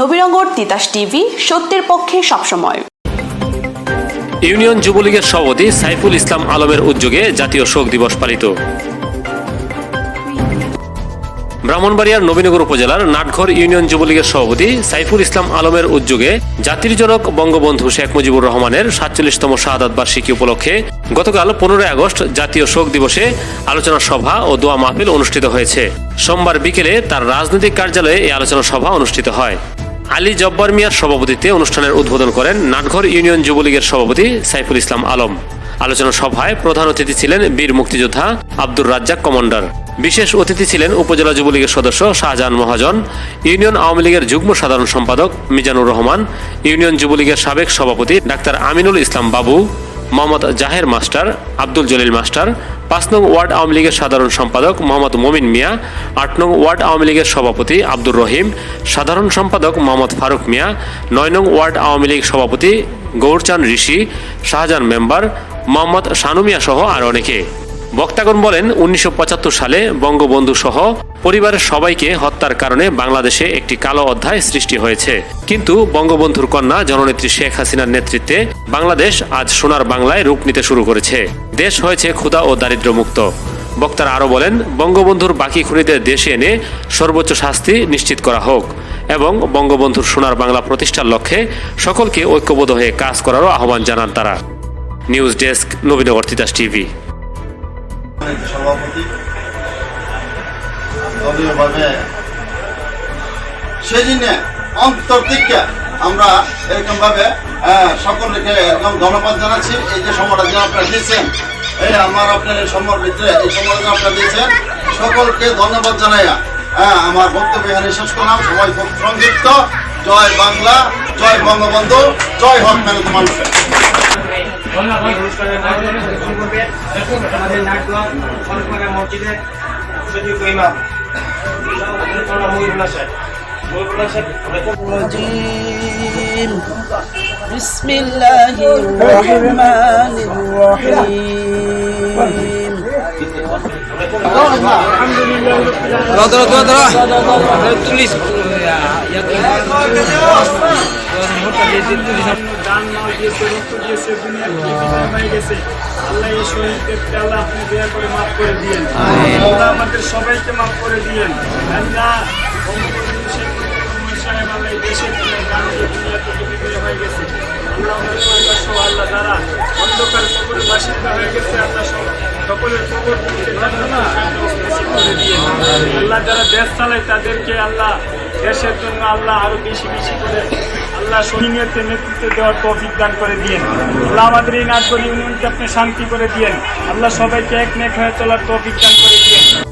Nabinagar Titas TV, সত্যের পক্ষে সবসময়। ইউনিয়ন যুবলীগের সভাপতি সাইফুল ইসলাম আলমের উদ্যোগে জাতীয় শোক দিবস পালিত। ব্রাহ্মণবাড়িয়ার নবীনগর উপজেলার নাটঘর ইউনিয়ন যুবলীগের সভাপতি সাইফুল ইসলাম আলমের উদ্যোগে জাতির জনক বঙ্গবন্ধু শেখ মুজিবুর রহমানের সাতচল্লিশতম শাহাদাত বার্ষিকী উপলক্ষে গতকাল পনেরোই আগস্ট জাতীয় শোক দিবসে আলোচনা সভা ও দোয়া মাহফিল অনুষ্ঠিত হয়েছে। সোমবার বিকেলে তার রাজনৈতিক কার্যালয়ে এই আলোচনা সভা অনুষ্ঠিত হয়। আলী জব্বার মিয়ার সভাপতিত্বে অনুষ্ঠানের উদ্বোধন করেন নাটঘর ইউনিয়ন যুবলীগের সভাপতি সাইফুল ইসলাম আলম। আলোচনা সভায় প্রধান অতিথি ছিলেন বীর মুক্তিযোদ্ধা আব্দুর রাজ্জাক কমান্ডার। বিশেষ অতিথি ছিলেন উপজেলা যুবলীগের সদস্য শাহজাহান মহাজন, ইউনিয়ন আওয়ামী লীগের যুগ্ম সাধারণ সম্পাদক মিজানুর রহমান, ইউনিয়ন যুবলীগের সাবেক সভাপতি ডাক্তার আমিনুল ইসলাম বাবু, মোহাম্মদ জাহের মাস্টার, আব্দুল জলিল মাস্টার পাঁচ নং ওয়ার্ড আওয়ামী লীগের সাধারণ সম্পাদক মোহাম্মদ মোমিন মিয়া, আট নং ওয়ার্ড আওয়ামী লীগের সভাপতি আব্দুর রহিম, সাধারণ সম্পাদক মোহাম্মদ ফারুক মিয়া, নয় নং ওয়ার্ড আওয়ামী লীগ সভাপতি গৌরচান ঋষি, শাহজাহান মেম্বার মোহাম্মদ শানু মিয়া সহ আর অনেকে। বক্তাগণ বলেন, উনিশশো পঁচাত্তর সালে বঙ্গবন্ধু সহ পরিবারের সবাইকে হত্যার কারণে বাংলাদেশে একটি কালো অধ্যায় সৃষ্টি হয়েছে। কিন্তু বঙ্গবন্ধুর কন্যা জননেত্রী শেখ হাসিনার নেতৃত্বে বাংলাদেশ আজ সোনার বাংলায় রূপ নিতে শুরু করেছে। দেশ হয়েছে ক্ষুধা ও দারিদ্র্যমুক্ত। বক্তারা আরও বলেন, বঙ্গবন্ধুর বাকি খুনিদের দেশে এনে সর্বোচ্চ শাস্তি নিশ্চিত করা হোক এবং বঙ্গবন্ধুর সোনার বাংলা প্রতিষ্ঠার লক্ষ্যে সকলকে ঐক্যবদ্ধ হয়ে কাজ করারও আহ্বান জানান তারা। News desk, Nabinagar Titas TV. সভাপতি। দলীয়ভাবে সেই জন্য অন্তর থেকে আমরা এরকম ভাবে সকলকে এরকম ধন্যবাদ জানাচ্ছি। এই যে সময়টা যে আপনারা দিয়েছেন এই আমার আপনার এই সময়ের ভিতরে এই সময়টা আপনারা দিয়েছেন সকলকে ধন্যবাদ জানাইয়া হ্যাঁ আমার বক্তব্য এখানে শেষ করলাম। সবাই খুব সংযুক্ত। জয় বাংলা, জয় বঙ্গবন্ধু, জয় হক মেহনত মানুষের আমাদের নাটক সরকারের মসজিদে সচিব ইমাম মহিবুল্লাহ সাহেব মহিবুল্লাহ সাহেব الرجيم بسم الله الرحمن الرحيم দান মাল দিয়েছে রক্ত দিয়েছে দুনিয়ার থেকে বিদায় হয়ে গেছে। আল্লাহ এই শহীদদেরকে আল্লাহ আপনি দয়া করে মাফ করে দিয়েন। আল্লাহ আমাদের সবাইকে মাফ করে দিয়েন। আল্লাহ সাহেব দেশের হয়ে গেছে। আল্লাহ আমাদের পরিবার সহ আল্লাহ অন্ধকার বাসিন্দা হয়ে গেছে আল্লাহ সব সকলের করে দিয়ে আল্লাহ যারা দেশ চালায় তাদেরকে আল্লাহ দেশের জন্য আল্লাহ আরও বেশি বেশি করে আল্লাহ সহিনিয়তে নেতৃত্ব দেওয়ার তৌফিক দান করে দিয়েন। আল্লাহ আমাদের এই নাটক ইউনিয়নকে আপনি শান্তি করে দিয়েন। আল্লাহ সবাইকে এক নেক হয়ে চলার তৌফিক দান করে দিয়েন।